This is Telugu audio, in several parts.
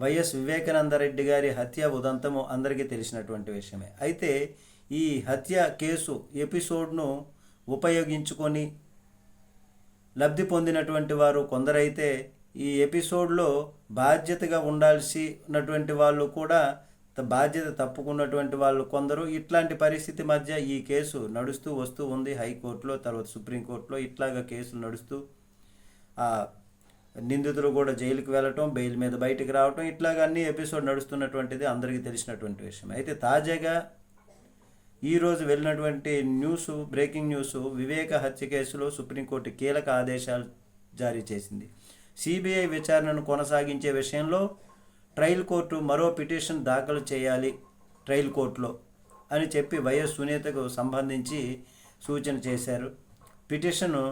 వైఎస్ వివేకానందరెడ్డి గారి హత్య ఉదంతము అందరికీ తెలిసినటువంటి విషయమే. అయితే ఈ హత్య కేసు ఎపిసోడ్ను ఉపయోగించుకొని లబ్ధి పొందినటువంటి వారు కొందరైతే ఈ ఎపిసోడ్లో బాధ్యతగా ఉండాల్సినటువంటి వాళ్ళు కూడా బాధ్యత తప్పుకున్నటువంటి వాళ్ళు కొందరు. ఇట్లాంటి పరిస్థితి మధ్య ఈ కేసు నడుస్తూ వస్తూ ఉంది. హైకోర్టులో తర్వాత సుప్రీంకోర్టులో ఇట్లాగా కేసులు నడుస్తూ నిందితులు కూడా జైలుకి వెళ్ళటం బెయిల్ మీద బయటకు రావటం ఇట్లాగా అన్ని ఎపిసోడ్ నడుస్తున్నటువంటిది అందరికీ తెలిసినటువంటి విషయం. అయితే తాజాగా ఈరోజు వెళ్ళినటువంటి న్యూస్ బ్రేకింగ్ న్యూస్ వివేక హత్య కేసులో సుప్రీంకోర్టు కీలక ఆదేశాలు జారీ చేసింది. సిబిఐ విచారణను కొనసాగించే విషయంలో ట్రయల్ కోర్టు మరో పిటిషన్ దాఖలు చేయాలి ట్రయల్ కోర్టులో అని చెప్పి వైఎస్ సునీతకు సంబంధించి సూచన చేశారు. పిటిషను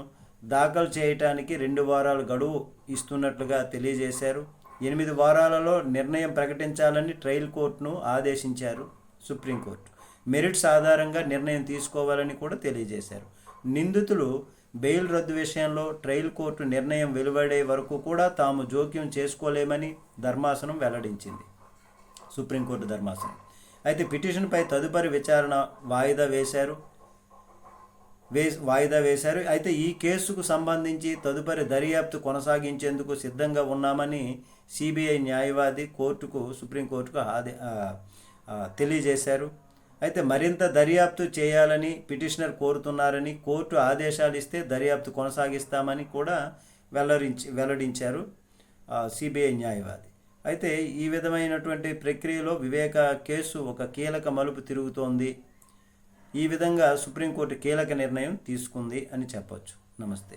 దాఖలు చేయటానికి రెండు వారాలు గడువు ఇస్తున్నట్లుగా తెలియజేశారు. ఎనిమిది వారాలలో నిర్ణయం ప్రకటించాలని ట్రయల్ కోర్టును ఆదేశించారు సుప్రీంకోర్టు. మెరిట్స్ ఆధారంగా నిర్ణయం తీసుకోవాలని కూడా తెలియజేశారు. నిందితులు బెయిల్ రద్దు విషయంలో ట్రయల్ కోర్టు నిర్ణయం వెలువడే వరకు కూడా తాము జోక్యం చేసుకోలేమని ధర్మాసనం వెల్లడించింది. సుప్రీంకోర్టు ధర్మాసనం. అయితే పిటిషన్పై తదుపరి విచారణ వాయిదా వేశారు. వే వాయిదా వేశారు. అయితే ఈ కేసుకు సంబంధించి తదుపరి దర్యాప్తు కొనసాగించేందుకు సిద్ధంగా ఉన్నామని సిబిఐ న్యాయవాది కోర్టుకు సుప్రీంకోర్టుకు ఆదే తెలియజేశారు. అయితే మరింత దర్యాప్తు చేయాలని పిటిషనర్ కోరుతున్నారని కోర్టు ఆదేశాలు ఇస్తే దర్యాప్తు కొనసాగిస్తామని కూడా వెల్లడించి వెల్లడించారు సిబిఐ న్యాయవాది. అయితే ఈ విధమైనటువంటి ప్రక్రియలో వివేక కేసు ఒక కీలక మలుపు తిరుగుతోంది. ఈ విధంగా సుప్రీంకోర్టు కీలక నిర్ణయం తీసుకుంది అని చెప్పవచ్చు నమస్తే.